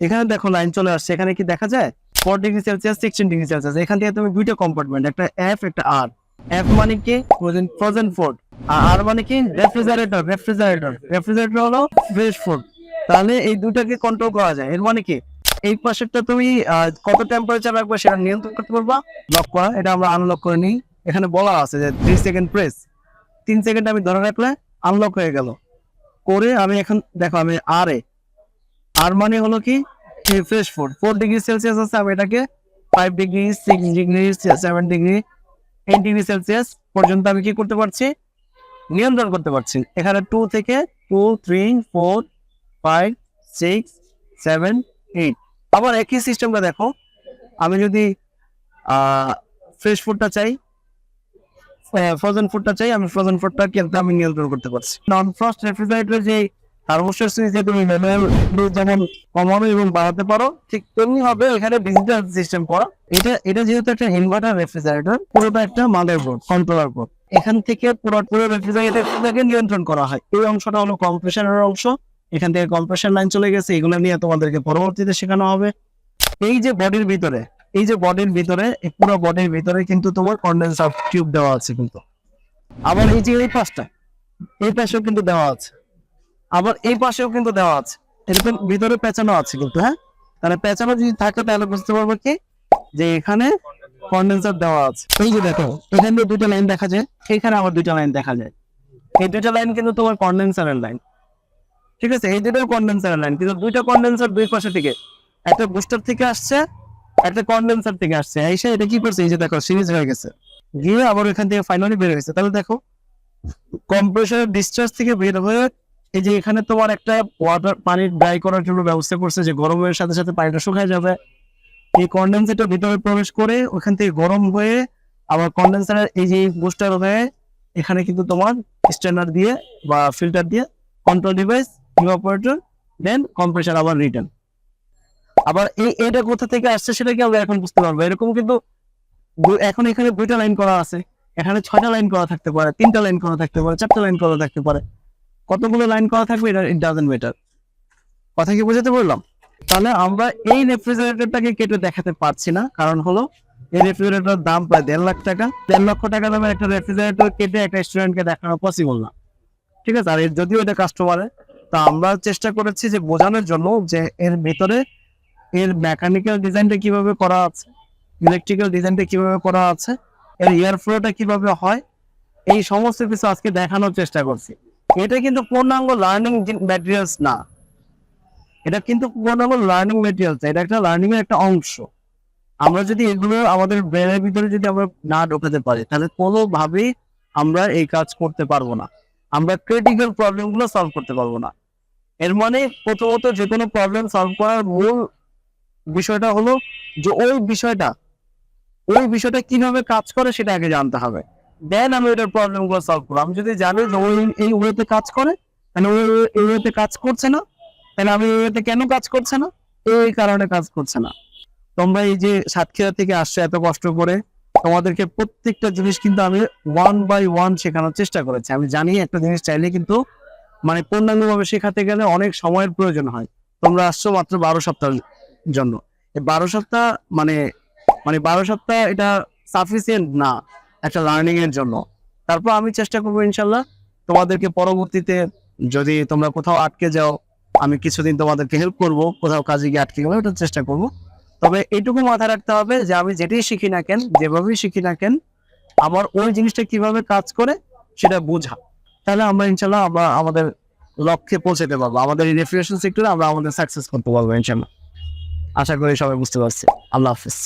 এখানে দেখো লাইন চলে আসছে। এখানে কি দেখা যায়? Four degree Celsius sixteen degree Celsius এখান থেকে তুমি দুইটা কম্পার্টমেন্ট একটা এফ একটা আর এফ মানে কি? ফ্রোজেন ফুড আর আর মানে কি? রেফ্রিজারেটর রেফ্রিজারেটর রেফ্রিজারেটর হলো ফ্রেশ ফুড তাহলে এই দুটাকে কন্ট্রোল করা যায়। এর মানে কি? এই পাশেরটা তুমি কত টেম্পারেচার রাখবে সেটা নিয়ন্ত্রণ করতে পারবা। লক করা। এটা আমরা আনলক করে নিই। এখানে বলা আছে যে থ্রি সেকেন্ড প্রেস তিন সেকেন্ড আমি ধরে রাখলে আনলক হয়ে গেল। করে আমি এখন, দেখো আমি আর এ আর মানে হলো কি? Fresh food four degree Celsius আছে আমি এটাকে five degree six degree seven degree eight degree Celsius পর্যন্ত আমি কি করতে পারছি? নিয়ন্ত্রণ করতে পারছি। এখানে টু থেকে two three four five six seven eight আবার একই সিস্টেমটা দেখো। আমি যদি ফ্রেশ ফুডটা চাই ফ্রোজেন ফুডটা চাই, আমি ফ্রোজেন ফুডটা কিন্তু আমি নিয়ন্ত্রণ করতে পারছি। নন ফ্রস্ট রেফ্রিজারেটর যে থার্মোস্টার সুইচ তুমি মেনুয়াল যেমন কমানো এবং বাড়াতে পারো, ঠিক তেমনি হবে এখানে ডিজিটাল সিস্টেম করা। এটা এটা যেহেতু একটা ইনভার্টার রেফ্রিজারেটর পুরোটা একটা মাদার বোর্ড কন্ট্রোলার বোর্ড এখান থেকে পুরো পুরো রেফ্রিজারেটরটাকে নিয়ন্ত্রণ করা হয়। এই অংশটা হলো কম্প্রেশনের অংশ। এখান থেকে কম্প্রেশন লাইন চলে গেছে, এগুলো নিয়ে তোমাদেরকে পরবর্তীতে শেখানো হবে। এই যে বডির ভিতরে, এই যে বডির ভিতরে পুরো বডির ভিতরে কিন্তু তোমার কন্ডেন্সার টিউব দেওয়া আছে কিন্তু। আবার এই যে এই পাশটা, এই পাশেও কিন্তু দেওয়া আছে। আবার এই পাশেও কিন্তু দেওয়া আছে। এরকম ভিতরে পেঁচানো আছে কিন্তু হ্যাঁ? তাহলে পেঁচানো যদি থাকে তাহলে বুঝতে পারব কি? যে এখানে কন্ডেন্সার দেওয়া আছে। এই যে দেখো, এখানে দুটো লাইন দেখা যায়, এখানে আবার দুটো লাইন দেখা যায়। এই দুটো লাইন কিন্তু তোমার কন্ডেন্সারের লাইন ঠিক আছে? এই দুটো কন্ডেন্সারের লাইন কিন্তু দুইটা কন্ডেন্সার দুই পাশে থেকে, একটা বুস্টার থেকে আসছে, একটা কন্ডেন্সার থেকে আসছে। এসে এটা কি করছে? এই যে দেখো সিরিজ হয়ে গেছে। গিয়ে আবার এখান থেকে ফাইনালি বের হয়েছে। তাহলে দেখো কম্প্রেসারের ডিসচার্জ থেকে বের হয়ে এই যে এখানে তোমার একটা ওয়াটার পানি ড্রাই করার জন্য ব্যবস্থা করছে যে গরমের সাথে সাথে পানিটা শুকায় যাবে। এই কন্ডেন্সারটা ভিতরে প্রবেশ করে ওখান থেকে গরম হয়ে আবার কন্ডেন্সারের এই যে বুস্টার হয়ে এখানে কিন্তু তোমার স্ট্যান্ডার দিয়ে বা ফিল্টার দিয়ে control device evaporator then compressor আবার রিটার্ন আবার এই, এটা কোথা থেকে আসছে সেটা কি আমরা এখন বুঝতে পারব এরকম কিন্তু এখন এখানে দুইটা লাইন করা আছে। এখানে ছয়টা লাইন করা থাকতে পারে, তিনটা লাইন করা থাকতে পারে, চারটা লাইন করা থাকতে পারে। কতগুলো লাইন করা থাকবে এটা ইট ডাজেন্ট ম্যাটার কথা কি বুঝাতে বললাম? তাহলে আমরা এই রেফ্রিজারেটরটাকে কেটে দেখাতে পারছি না, কারণ হলো এই রেফ্রিজারেটর দাম প্রায় দেড় লাখ টাকা। দেড় লক্ষ টাকা দামের একটা রেফ্রিজারেটর কেটে একটা স্টুডেন্টকে দেখানো পসিবল না। ঠিক আছে? আর যদিও এটা কাস্টমারের তা আমরা চেষ্টা করেছি যে বোঝানোর জন্য যে এর ভিতরে এর মেকানিক্যাল ডিজাইনটা কীভাবে করা আছে ইলেকট্রিক্যাল ডিজাইনটা কীভাবে করা আছে, এর এয়ার ফ্লোটা কীভাবে হয়, এই সমস্ত কিছু আজকে দেখানোর চেষ্টা করছি। এটা কিন্তু পূর্ণাঙ্গ লার্নিং ম্যাটেরিয়ালস না। এটা কিন্তু পূর্ণাঙ্গ লার্নিং ম্যাটেরিয়ালস এটা একটা লার্নিং এর একটা অংশ। আমরা যদি এগুলো আমাদের ব্রেনের ভিতরে যদি আমরা না ঢোকাতে পারি, তাহলে কোনোভাবেই আমরা এই কাজ করতে পারব না। আমরা ক্রিটিক্যাল প্রবলেমগুলো সলভ করতে পারব না। এর মানে প্রথমত যে কোনো প্রবলেম সলভ করার মূল বিষয়টা হলো যে ওই বিষয়টা ওই বিষয়টা কীভাবে কাজ করে সেটা আগে জানতে হবে। দেন আমি ওইটার প্রবলেমগুলো সলভ করব। আমি যদি জানি যে ওই, এই ওয়েতে কাজ করে, তাহলে ওই এই ওয়েতে কাজ করছে না, তাহলে আমি ওই ওয়েতে কেন কাজ করছে না? এই কারণে কাজ করছে না। তোমরা এই যে সাতক্ষীরা থেকে আসছো এত কষ্ট করে, তোমাদেরকে প্রত্যেকটা জিনিস কিন্তু আমি ওয়ান বাই ওয়ান শেখানোর চেষ্টা করেছি। আমি জানি একটা জিনিস চাইলে কিন্তু মানে পূর্ণাঙ্গভাবে শেখাতে গেলে অনেক সময়ের প্রয়োজন হয়। তোমরা আসছো মাত্র বারো সপ্তাহের জন্য। বারো সপ্তাহ মানে মানে বারো সপ্তাহ এটা সাফিসিয়েন্ট না। একটা লার্নিং এর জন্য। তারপর আমি চেষ্টা করব ইনশাল্লাহ তোমাদেরকে পরবর্তীতে যদি তোমরা কোথাও আটকে যাও, আমি কিছুদিন তোমাদেরকে হেল্প করব, কোথাও কাজে গিয়ে আটকে গেলে ওটা চেষ্টা করব। তবে এইটুকু মাথায় রাখতে হবে যে আমি যেটাই শিখি না কেন, যেভাবেই শিখি না কেন, আমার ওই জিনিসটা কীভাবে কাজ করে সেটা বোঝা। তাহলে আমরা ইনশাল্লাহ আমরা আমাদের লক্ষ্যে পৌঁছাতে পারব। আমাদের এই রেফ্রিজারেশন সেক্টরে আমরা আমাদের সাকসেস করতে পারব ইনশাল্লাহ। আশা করি সবাই বুঝতে পারছি। আল্লাহ হাফিজ।